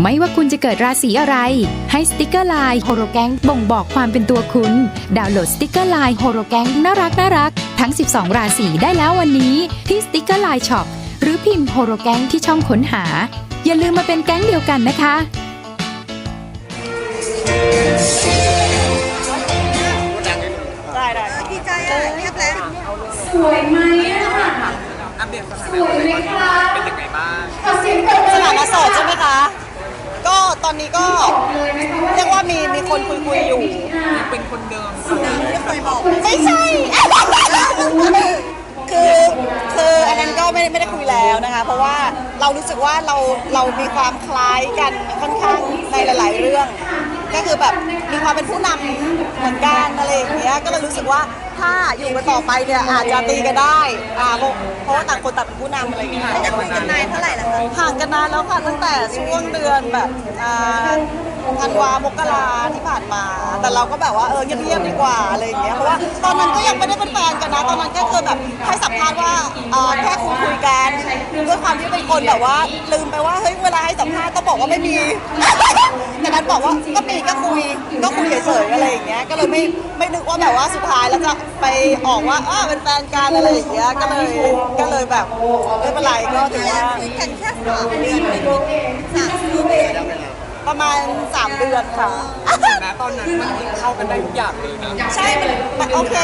ไม่ว่าคุณจะเกิดราศีอะไร ให้สติกเกอร์ไลน์โฮโรแกงบ่งบอกความเป็นตัวคุณ ดาวน์โหลดสติกเกอร์ไลน์โฮโรแกงน่ารักน่ารักทั้ง 12 ราศีได้แล้ววันนี้ ที่สติกเกอร์ไลน์ช็อปหรือพิมพ์โฮโรแกงที่ช่องค้นหา อย่าลืมมาเป็นแก๊งเดียวกันนะคะ ได้ได้ดีใจอะเงียบแล้วสวยไหมอะอัปเดตสถาสนะวยไหมคะเป็นยังไงบ้างขอเสียงปรบมืสอถานะโสดใช่ไหมคะ ก็ตอนนี้ก็เรียกว่ามีมีคนคุยคุยๆอยู่ เป็นคนเดิมไม่เคยบอกไม่ใช่ คือคืออันนั้นก็ไม่ได้ไม่ได้คุยแล้วนะคะ เพราะว่าเรารู้สึกว่าเราเรามีความคล้ายกันค่อนข้างในหลาย ๆ เรื่อง ก็คือแบบมีความเป็นผู้นำเหมือนกันอะไรอย่างเงี้ยก็เลยรู้สึกว่า ถ้าอยู่กันต่อไปเนี่ยอาจจะตีกันได้อ่าเพราะเพราะว่าต่างคนต่างเป็นผู้นำอะไรอย่างเงี้ยไม่ได้คุยกันนานเท่าไหร่แล้วคะ ห่างกันนานแล้วค่ะตั้งแต่ช่วงเดือนแบบอ่า ธันวามกราที่ผ่านมา แต่เราก็แบบว่าเออเงียบๆดีกว่าอะไรอย่างเงี้ยเพราะว่าตอนนั้นก็ยังไม่ได้เป็นแฟนกันนะ ตอนนั้นก็คือแบบให้สัมภาษณ์ว่าเออแค่คุยคุยกันด้วยความที่เป็นคนแบบว่า ลืมไปว่าเฮ้ยเวลาให้สัมภาษณ์ต้องบอกว่าไม่มี แต่นั้นบอกว่าก็มีก็คุยก็คุยเฉยๆอะไรอย่างเงี้ยก็เลยไม่ไม่นึกว่าแบบว่าสุดท้ายแล้วจะไปออกว่าเออเป็นแฟนกันอะไรอย่างเงี้ยก็เลยก็เลยแบบไม่เป็นไรก็ถือว่าคุยกันแค่สามเดือนไม่ถึงสามสี่เดือน ประมาณ 3 เดือนค่ะ นะตอนนั้นมันเข้ากันได้ทุกอย่างเลยนะ ใช่มันมันโอเค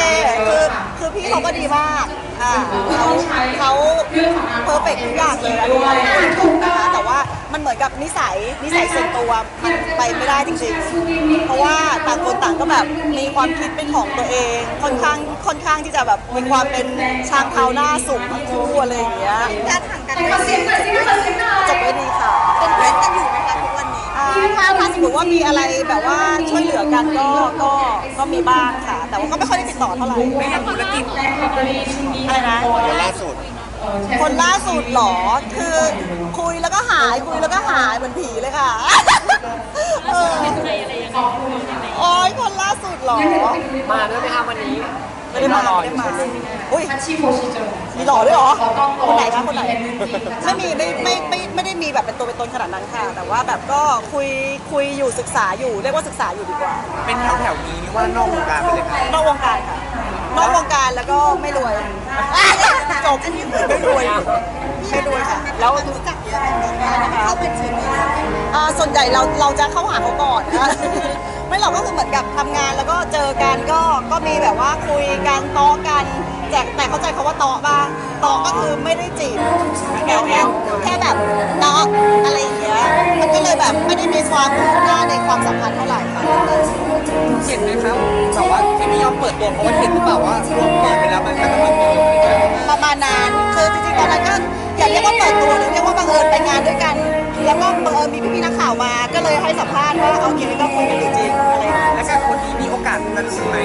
คือคือพี่เขาก็ดีมากอ่าเขาเขาเพอร์เฟกทุกอย่างเลยอันนี้ถูกนะคะแต่ว่ามันเหมือนกับนิสัยนิสัยส่วนตัวมันไปไม่ได้จริงๆ เพราะว่าต่างคนต่างก็แบบมีความคิดเป็นของตัวเอง ค่อนข้างค่อนข้างที่จะแบบมีความเป็นช้างเท้าหน้าสูงทั้งคู่อะไรอย่างเงี้ย การห่างกันขอ ถ้าถ้าสมมติว่ามีอะไรแบบว่าช่วยเหลือกันก็ก็ก็มีบ้างค่ะ แต่ว่าก็ไม่ค่อยได้ติดต่อเท่าไหร่ไม่ทำธุรกิจอะไรนะล่าสุด คนล่าสุดเหรอ คือคุยแล้วก็หายคุยแล้วก็หายเหมือนผีเลยค่ะเออโอ้ยคนล่าสุดเหรอ มาด้วยไหมคะวันนี้ไม่ได้มาไม่ได้มาอุ้ย ทัชชี่โฟชิโจมีหล่อด้วยเหรอคนไหนคะคนไหนไม่มีไม่ไม่ไม่ไม่ได้มีแบบเป็นตัวเป็นตนขนาดนั้นค่ะ แต่ว่าแบบก็คุยคุยอยู่ศึกษาอยู่เรียกว่าศึกษาอยู่ดีกว่า เป็นแถวแถวๆนี้หรือว่านอกวงการไปเลยคะนอกวงการค่ะนอกวงการแล้วก็ไม่รวยจบไม่รวยไม่รวยค่ะแล้วรู้จักเยอะไหมคะเข้าเป็นทีมนี้อ่าส่วนใหญ่เราเราจะเข้าหาเขาก่อนนะไม่เราก็คือเหมือนกับทำงานแล้วก็เจอกันก็ก็มีแบบว่าคุยกันโต๊ะกัน แต่แต่เข้าใจคาว่าโต๊ะบ้างโต๊ะก็คือไม่ได้จีบแค่แค่แค่แบบโต๊ะอะไรอย่างเงี้ยมันก็เลยแบบไม่ได้มีความคืบหน้าในความสัมพันธ์เท่าไหร่ค่ะเห็นไหมครับแบบว่าที่ไม่ยอมเปิดตัวเพราะว่าเห็นหรือเปล่าว่ารวมเปิดไปแล้วมันก็กำลังมีอยู่อะไรเงี้ยประมาณนั้นคือจริงๆตอนนั้นก็อย่าเรียกว่าเปิดตัวเลยเรียกว่าบังเอิญไปงานด้วยกัน แล้วก็บังเอิญมีพี่ๆนักข่าวมาก็เลยให้สัมภาษณ์ว่าโอเคก็คุยกันจริงๆอะไรอย่างเงี้ยแล้วกับคนนี้มีโอกาสจะรู้ไหม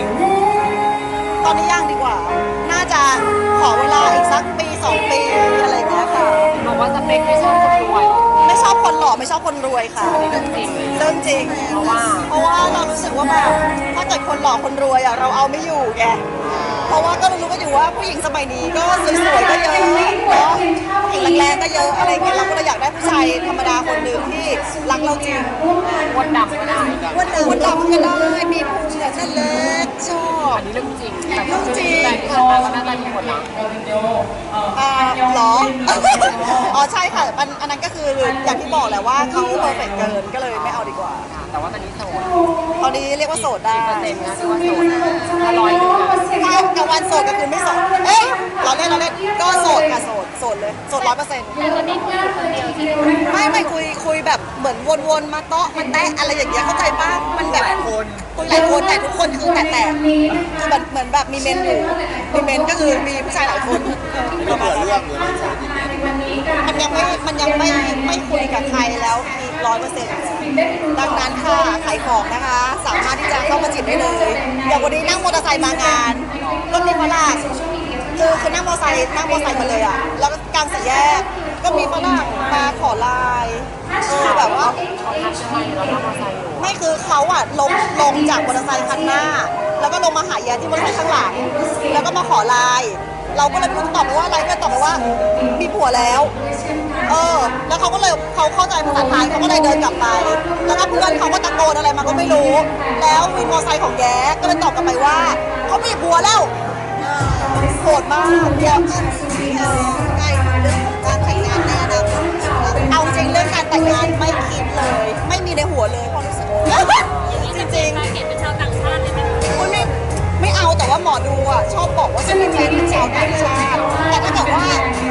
ตอนนี้ย่างดี สักปีสองปีอะไรอย่างเงี้ยค่ะ บอกว่าสเปคไม่ชอบคนรวย ไม่ชอบคนหล่อไม่ชอบคนรวยค่ะเรื่องจริงเรื่องจริง เพราะว่า เพราะว่าเรารู้สึกว่าแบบถ้าเกิดคนหล่อคนรวยอะเราเอาไม่อยู่ไงเพราะว่าก็รู้กันอยู่ว่าผู้หญิงสมัยนี้ก็สวยๆก็เยอะเนาะผู้หญิงแรงๆก็เยอะอะไรเงี้ยเราก็เลยอยากได้ผู้ชายธรรมดาคนหนึ่งที่รักเราจริงวนดำก็ได้วันหนึ่งวันดำก็ได้มีภูมิแต่เส้นเล็กชอบ อันนี้เรื่องจริงเรื่องจริง แต่ที่ผ่านมาก็น่าจะมีหมดนะอ่าเหรอ อ๋อใช่ค่ะอันอันนั้นก็คืออย่างที่บอกแหละว่าเขาเพอร์เฟกเกินก็เลยไม่เอาดีกว่าแต่ว่าตอนนี้โสดตอนนี้เรียกว่าโสดได้เปอร์เซ็นต์นะที่ว่าโสดถ้าร้อยหนึ่งอะถ้ากลางวันโสดก็คือไม่โสด เอ้ยเราเล่นเราเล่นก็โสดค่ะโสด โสดเลยโสดร้อยเปอร์เซ็นต์ไม่ไม่คุยคุยแบบเหมือนวนๆมาเตาะมาแตะอะไรอย่างเงี้ยเข้าใจป่ะมันแบบหลายคนคุยหลายคนแต่ทุกคนคือแตะแตะคือแบบเหมือนแบบมีเมนอยู่มีเมนก็คือมีผู้ชายหลายคนประมาณนั้นมันยังไม่มันยังไม่ไม่คุยกับใครแล้วมีร้อยเปอร์เซ็นต์ดังนั้นค่ะขายของนะคะ สามารถที่จะเข้ามาจีบได้เลยอย่างวันนี้นั่งมอเตอร์ไซค์มางานก็มีฝรั่ง คือคือนั่งมอไซค์นั่งมอไซค์มาเลยอะ แล้วก็กลางสี่แยก ก็มีฝรั่งมาขอไลน์เออแบบว่า ไม่คือเขาอะลงลงจากมอเตอร์ไซค์คันหน้า แล้วก็ลงมาหาแยที่มอเตอร์ไซค์ข้างหลัง แล้วก็มาขอไลน์เราก็เลยไม่รู้จะตอบไปว่าอะไรก็ตอบไปว่ามีผัวแล้ว เออ แล้วเขาก็เลยเลยเขาเข้าใจภาษาไทยเขาก็เลยเดินกลับไป แล้วก็เพื่อนเขาก็ตะโกนอะไรมาก็ไม่รู้ แล้ววินมอเตอร์ไซค์ของแย้ก็เลยตอบกลับไปว่าเขามีผัวแล้ว โหดมากเดี๋ยวใกล้เรื่องของการแต่งงานในอนาคตเอาจริงเรื่องการแต่งงานไม่คิดเลย ไม่มีในหัวเลยเพราะรู้สึกจริงๆเห็นเป็นชาวต่างชาติเลยไหมอุ๊ยไม่ไม่เอาแต่ว่าหมอดูอะชอบบอกว่าจะมีแฟนเป็นชาวต่างชาติแต่ถ้าเกิดว่า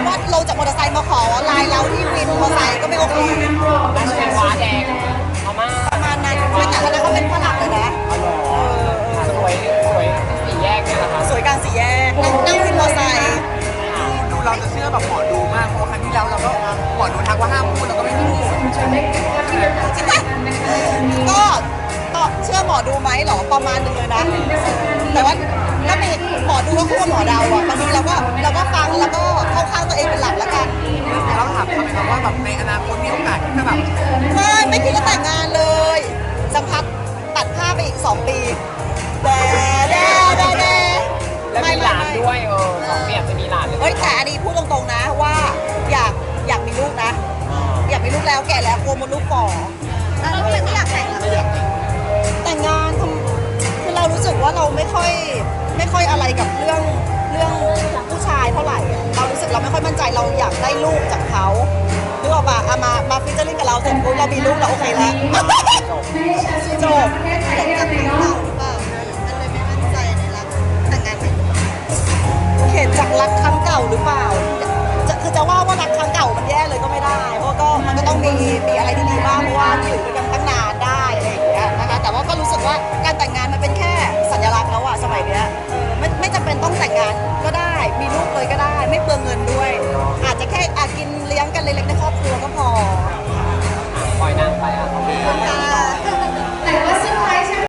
ว่าลงจากมอเตอร์ไซค์มาขอไลน์เราที่วินมอเตอร์ไซค์ก็ไม่โอเคว้าแดง เชื่อหมอดูไหมเหรอประมาณหนึงเลยนะแต่ว่าก็มีหมอดูก็คู่กับหมอเดาวอะบางทีเราก็เราก็ฟังแล้วก็เข้าข้างตัวเองเป็นหลักแล้วกันแต่เราถามทำไมครับว่าแบบในอนาคตมีโอกาสที่จะแบบไม่ไม่คิดจะแต่งงานเลยสักพักตัดภาพไปอีก2ปีแดแดแดแดแล้วมีหลานด้วยเออสองเปียกจะมีหลานเลยเฮ้ยแต่อันนี้พูดตรงๆนะว่าอยากอยากมีลูกนะ อยากมีลูกแล้วแก่แล้วกลัวมดลูกฝ่อแล้วเราก็เลยไม่อยากแต่งแล้วแต่ง สึกว่าเราไม่ค่อยไม่ค่อยอะไรกับเรื่องเรื่องผู้ชายเท่าไหร่อะเรารู้สึกเราไม่ค่อยมั่นใจเราอยากได้ลูกจากเขานึกออกปะเอามามาฟิชเจอริ่งกับเราเสร็จปุ๊บเรามีลูกเราโอเคแล้วจบเห็นจากของเราหรือเปล่ามัน